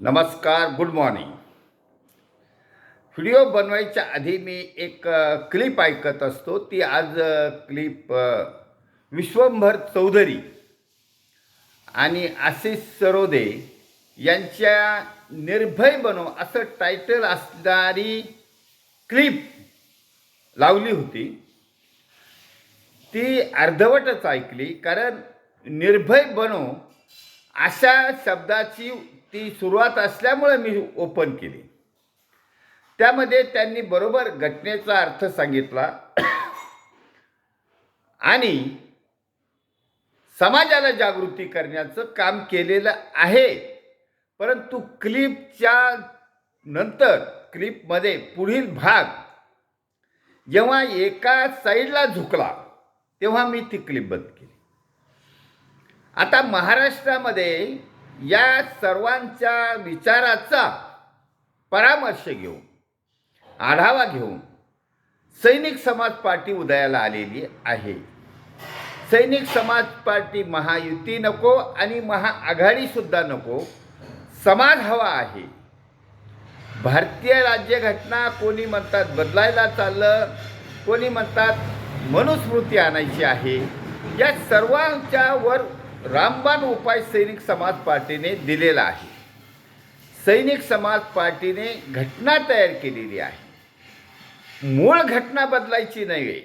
नमस्कार good morning video बनवायच्या आधी मी एक क्लिप ऐकत असतो. ती आज क्लिप विश्वंभर चौधरी आणि आशिष सरोदे यांच्या निर्भय बनो असं टायटल असणारी क्लिप लावली होती. ती अर्धवटच ऐकली कारण निर्भय बनो अशा शब्दाची ती सुरुवात असल्यामुळे मी ओपन केली. त्यामध्ये त्यांनी बरोबर घटनेचा अर्थ सांगितला. आणि समाजाला जागृती करण्याचं काम केलेलं आहे. परंतु क्लिपच्या नंतर क्लिपमध्ये पुढील भाग जेव्हा एका साईडला झुकला तेव्हा मी ती क्लिप बंद केली. आता महाराष्ट्रामध्ये या सर्वांच्या विचाराचा परामर्श घेऊन आढावा घेऊन सैनिक समाज पार्टी उदयाला आलेली आहे. सैनिक समाज पार्टी महायुती नको आणि महाआघाडीसुद्धा नको. समाज हवा आहे. भारतीय राज्यघटना कोणी म्हणतात बदलायला चाललं कोणी म्हणतात मनुस्मृती आणायची आहे या सर्वांच्या वर रामबाण उपाय सैनिक समाज पार्टीने दिलेला आहे. सैनिक समाज पार्टीने घटना तयार केलेली आहे. मूळ घटना बदलायची नव्हे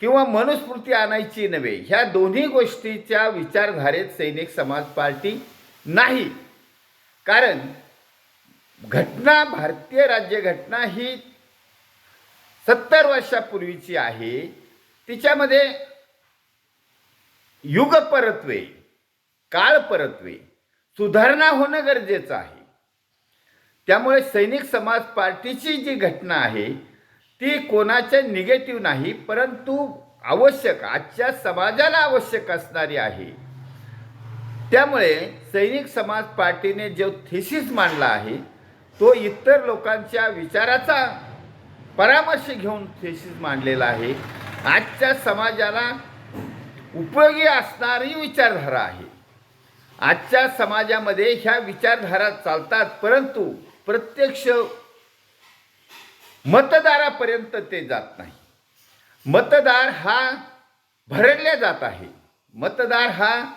किंवा मनुस्मृती आणायची नव्हे ह्या दोन्ही गोष्टीच्या विचारधारेत सैनिक समाज पार्टी नाही. कारण घटना भारतीय राज्यघटना ही सत्तर वर्षापूर्वीची आहे. तिच्यामध्ये युग परत्वे काळ परत्वे सुधारणा होणं गरजेचं आहे. त्यामुळे सैनिक समाज पार्टीची जी घटना आहे ती कोणाच्या निगेटिव्ह नाही परंतु आवश्यक आजच्या समाजाला आवश्यक असणारी आहे. त्यामुळे सैनिक समाज पार्टीने जो थिसिस मांडला आहे तो इतर लोकांच्या विचाराचा परामर्श घेऊन थिसिस मांडलेला आहे. आजच्या समाजाला उपयोगी असणारी विचारधारा आहे. आजच्या समाजामध्ये ह्या विचारधारा चालतात परंतु प्रत्यक्ष मतदारापर्यंत ते जात नाही. मतदार हा भरडल्या जात आहे. मतदार हा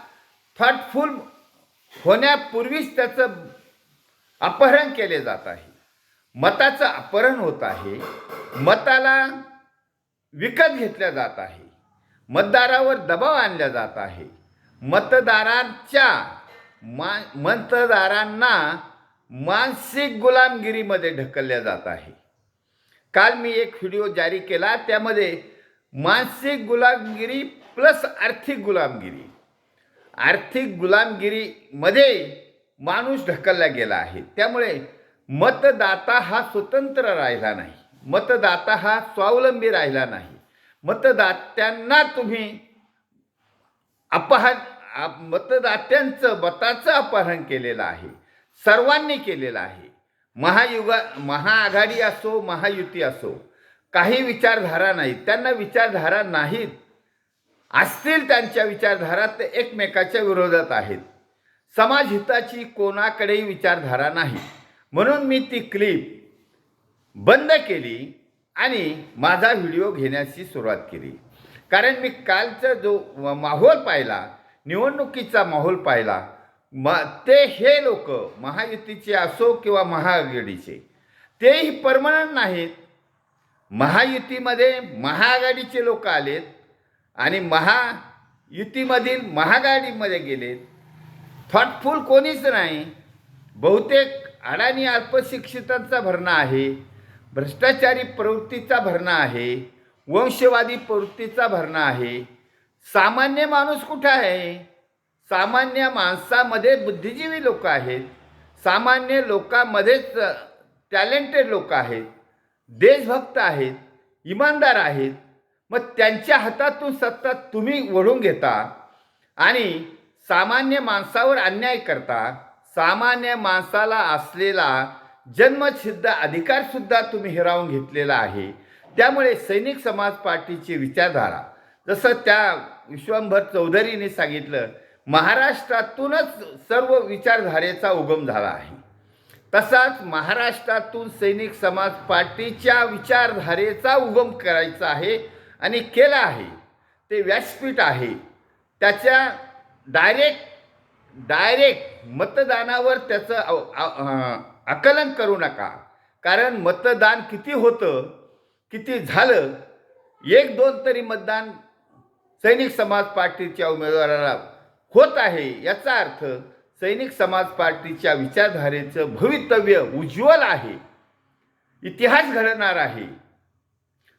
थॉटफुल होण्यापूर्वीच त्याचं अपहरण केले जात आहे. मताचं अपहरण होत आहे. मताला विकत घेतल्या जात आहे. मतदारावर दबाव आणला जात आहे. मतदारांच्या मा मतदारांना मानसिक गुलामगिरीमध्ये ढकलल्या जात आहे. काल मी एक व्हिडिओ जारी केला त्यामध्ये मानसिक गुलामगिरी प्लस आर्थिक गुलामगिरी. आर्थिक गुलामगिरीमध्ये माणूस ढकलला गेला आहे. त्यामुळे मतदाता हा स्वतंत्र राहिला नाही. मतदाता हा स्वावलंबी राहिला नाही. मतदात्यांना तुम्ही अपहरण आप- मतदात्यांचं मताचं अपहरण केलेलं आहे. सर्वांनी केलेलं आहे. महायुगा महाआघाडी असो महायुती असो काही विचारधारा नाहीत त्यांना विचारधारा नाहीत. असतील त्यांच्या विचारधारा ते एकमेकाच्या विरोधात आहेत. समाजहिताची कोणाकडेही विचारधारा नाही. म्हणून मी ती क्लिप बंद केली. आणि माझा व्हिडिओ घेण्याची सुरुवात केली. कारण मी कालचा जो माहोल पाहिला निवडणुकीचा माहोल पाहिला म ते हे लोक महायुतीचे असो किंवा महाआघाडीचे तेही परमनंट नाहीत. महायुतीमध्ये महाआघाडीचे लोक आलेत आणि महायुतीमधील महागाडीमध्ये गेलेत. थॉटफुल कोणीच नाही. बहुतेक अडाणी अल्पशिक्षितांचा भरणा आहे. भ्रष्टाचारी प्रवृत्तीचा भरणा आहे वंशवादी प्रवृत्तीचा भरणा आहे. सामान्य माणूस कुठं आहे? सामान्य माणसामध्ये बुद्धिजीवी लोक आहेत. सामान्य लोकांमध्येच टॅलेंटेड लोक आहेत. देशभक्त आहेत इमानदार आहेत. मग त्यांच्या हातातून सत्ता तुम्ही ओढून घेता आणि सामान्य माणसावर अन्याय करता. सामान्य माणसाला असलेला जन्मसिद्ध अधिकारसुद्धा तुम्ही हिरावून घेतलेला आहे. त्यामुळे सैनिक समाज पार्टीची विचारधारा जसं त्या विश्वंभर चौधरीने सांगितलं महाराष्ट्रातूनच सर्व विचारधारेचा उगम झाला आहे. तसाच महाराष्ट्रातून सैनिक समाज पार्टीच्या विचारधारेचा उगम करायचा आहे आणि केला आहे. ते व्यासपीठ आहे. त्याच्या डायरेक्ट डायरेक्ट मतदानावर त्याचं अव- आकलन करू नका. कारण मतदान किती होतं किती झालं एक दोन तरी मतदान सैनिक समाज पार्टीच्या उमेदवाराला होत आहे याचा अर्थ सैनिक समाज पार्टीच्या विचारधारेचं भवितव्य उज्ज्वल आहे इतिहास घडणार आहे.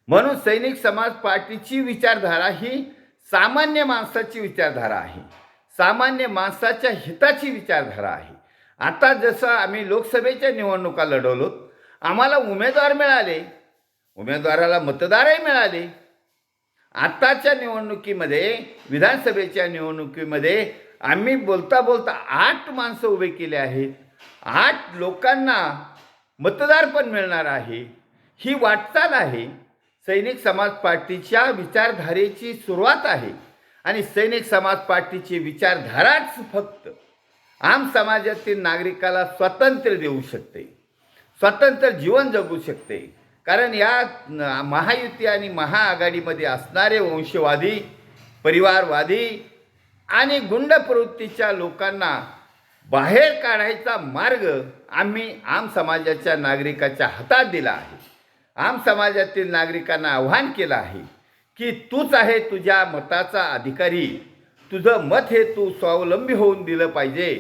म्हणून सैनिक समाज पार्टीची विचारधारा ही सामान्य माणसाची विचारधारा आहे. सामान्य माणसाच्या हिताची विचारधारा आहे. आता जसं आम्ही लोकसभेच्या निवडणुका लढवलो आम्हाला उमेदवार मिळाले. उमेदवाराला मतदारही मिळाले. आत्ताच्या निवडणुकीमध्ये विधानसभेच्या निवडणुकीमध्ये आम्ही बोलता बोलता आठ माणसं उभे केले आहेत. आठ लोकांना मतदार पण मिळणार आहे. ही वाटचाल आहे. सैनिक समाज पार्टीच्या विचारधारेची सुरुवात आहे. आणि सैनिक समाज पार्टीची विचारधाराच फक्त आम समाजातील नागरिकाला स्वातंत्र्य देऊ शकते स्वतंत्र जीवन जगू शकते. कारण या महायुती आणि महाआघाडीमध्ये असणारे वंशवादी परिवारवादी आणि गुंड प्रवृत्तीच्या लोकांना बाहेर काढायचा मार्ग आम्ही आम समाजाच्या नागरिकाच्या हातात दिला आहे. आम समाजातील नागरिकांना आव्हान केलं आहे. की तूच आहे तुझ्या मताचा अधिकारी. तुझं मत हे तू स्वावलंबी होऊन दिलं पाहिजे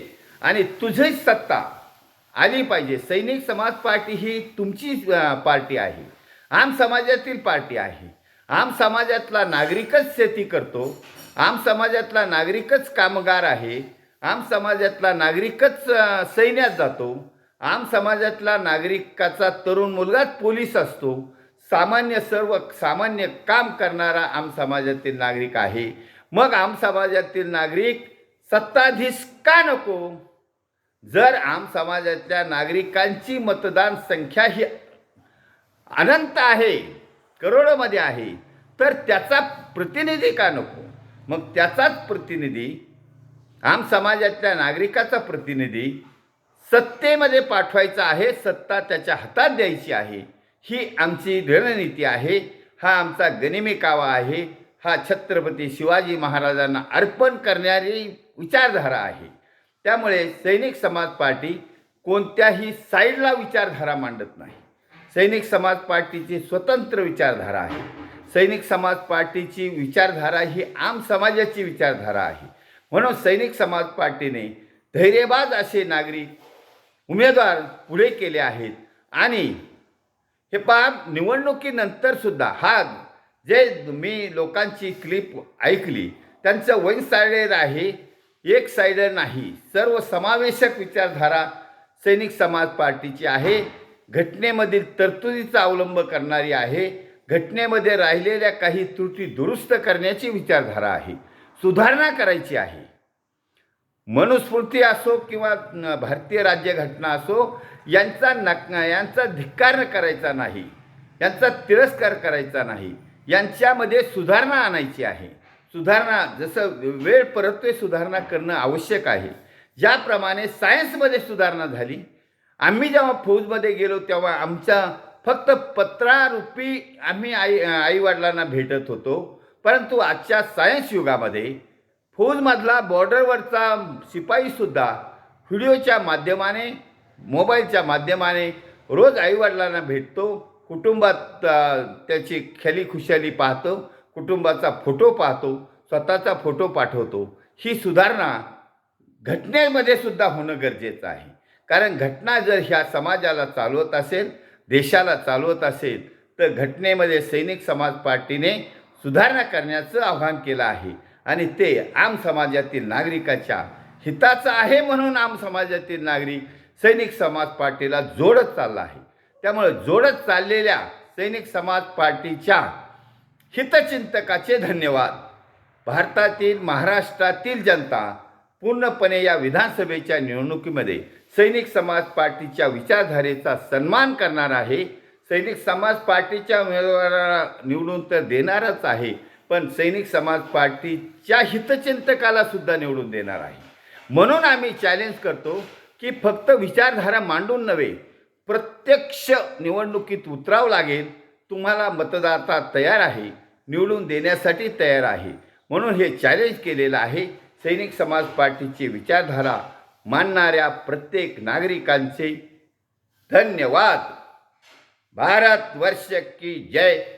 आणि तुझीच सत्ता आली पाहिजे. सैनिक समाज पार्टी ही तुमची पार्टी आहे. आम समाजातील पार्टी आहे. आम समाजातला नागरिकच शेती करतो. आम समाजातला नागरिकच कामगार आहे. आम समाजातला नागरिकच सैन्यात जातो. आम समाजातला नागरिकाचा तरुण मुलगाच पोलीस असतो. सामान्य सर्व सामान्य काम करणारा आम समाजातील नागरिक आहे. मग आम समाजातील नागरिक सत्ताधीश का नको? जर आम समाजातल्या नागरिकांची मतदान संख्या ही अनंत आहे करोडोमध्ये आहे तर त्याचा प्रतिनिधी का नको? मग त्याचाच प्रतिनिधी आम समाजातल्या नागरिकाचा प्रतिनिधी सत्तेमध्ये पाठवायचा आहे सत्ता त्याच्या हातात द्यायची आहे. ही आमची रणनीती आहे हा आमचा गनिमी कावा आहे हा छत्रपती शिवाजी महाराजांना अर्पण करणारी विचारधारा आहे. त्यामुळे सैनिक समाज पार्टी कोणत्याही साईडला विचारधारा मांडत नाही. सैनिक समाज पार्टीची स्वतंत्र विचारधारा आहे. सैनिक समाज पार्टीची विचारधारा ही आम समाजाची विचारधारा आहे. म्हणून सैनिक समाज पार्टीने धैर्यबाज असे नागरिक उमेदवार पुढे केले आहेत आणि हे पहा निवडणुकीनंतर सुद्धा हा जे मी लोकांची क्लिप ऐकली त्यांचं वन सायडेड आहे एक सायडेड नाही. सर्व समावेशक विचारधारा सैनिक समाज पार्टीची आहे घटनेमधील तरतुदीचा अवलंब करणारी आहे घटनेमध्ये राहिलेल्या काही त्रुटी दुरुस्त करण्याची विचारधारा आहे सुधारणा करायची आहे. मनुस्मृती असो किंवा भारतीय राज्यघटना असो यांचा नक यांचा धिक्कार करायचा नाही यांचा तिरस्कार करायचा नाही यांच्यामध्ये सुधारणा आणायची आहे. सुधारणा जसं वेळ परत्वे सुधारणा करणं आवश्यक आहे. ज्याप्रमाणे सायन्समध्ये सुधारणा झाली आम्ही जेव्हा फौजमध्ये गेलो तेव्हा आमच्या फक्त पत्रारूपी आम्ही आई आईवडिलांना भेटत होतो. परंतु आजच्या सायन्स युगामध्ये फौजमधला बॉर्डरवरचा शिपाईसुद्धा व्हिडिओच्या माध्यमाने मोबाईलच्या माध्यमाने रोज आईवडिलांना भेटतो. कुटुंबात त्याची खेलीखुशाली पाहतो. कुटुंबाचा फोटो पाहतो. स्वतःचा फोटो पाठवतो. ही सुधारणा घटनेमध्ये सुद्धा होणं गरजेचं आहे. कारण घटना जर ह्या समाजाला चालवत असेल देशाला चालवत असेल तर घटनेमध्ये सैनिक समाज पार्टीने सुधारणा करण्याचं आव्हान केलं आहे. आणि ते आम समाजातील नागरिकाच्या हिताचं आहे म्हणून आम समाजातील नागरिक सैनिक समाज पार्टीला जोडत चालला आहे. त्यामुळे जोडत चाललेल्या सैनिक समाज पार्टीच्या हितचिंतकाचे धन्यवाद. भारतातील महाराष्ट्रातील जनता पूर्णपणे या विधानसभेच्या निवडणुकीमध्ये सैनिक समाज पार्टीच्या विचारधारेचा सन्मान करणार आहे. सैनिक समाज पार्टीच्या उमेदवाराला निवडून तर देणारच आहे. पण सैनिक समाज पार्टीच्या हितचिंतकाला सुद्धा निवडून देणार आहे. म्हणून आम्ही चॅलेंज करतो की फक्त विचारधारा मांडून नव्हे प्रत्यक्ष निवडणुकीत उतरावं लागेल तुम्हाला मतदाता तयार आहे निवडून देण्यासाठी तयार आहे. म्हणून हे चॅलेंज केलेलं आहे. सैनिक समाज पार्टीची विचारधारा मानणाऱ्या प्रत्येक नागरिकांचे धन्यवाद. भारत वर्ष की जय.